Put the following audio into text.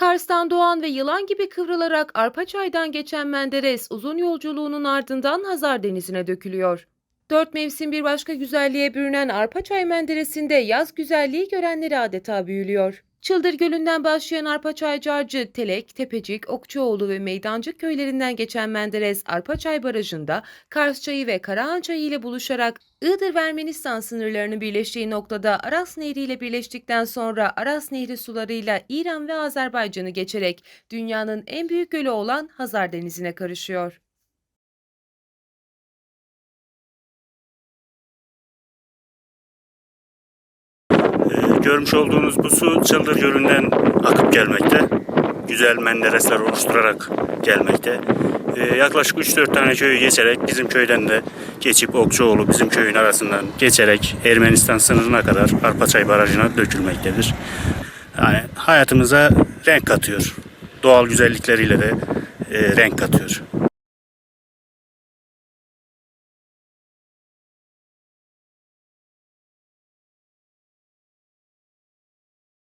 Kars'tan doğan ve yılan gibi kıvrılarak Arpaçay'dan geçen Menderes uzun yolculuğunun ardından Hazar Denizi'ne dökülüyor. Dört mevsim bir başka güzelliğe bürünen Arpaçay Menderesi'nde yaz güzelliği görenleri adeta büyülüyor. Çıldır Gölü'nden başlayan Arpaçay Carcı, Telek, Tepecik, Okçuoğlu ve Meydancık köylerinden geçen Menderes, Arpaçay Barajı'nda Kars Çayı ve Karahan Çayı ile buluşarak Iğdır ve Ermenistan sınırlarının birleştiği noktada Aras Nehri ile birleştikten sonra Aras Nehri sularıyla İran ve Azerbaycan'ı geçerek dünyanın en büyük gölü olan Hazar Denizi'ne karışıyor. Görmüş olduğunuz bu su Çıldır Gölü'nden akıp gelmekte. Güzel menderesler oluşturarak gelmekte. Ee, yaklaşık 3-4 tane köyü geçerek bizim köyden de geçip Okçuoğlu bizim köyün arasından geçerek Ermenistan sınırına kadar Arpaçay Barajı'na dökülmektedir. Yani hayatımıza renk katıyor. Doğal güzellikleriyle de e, renk katıyor.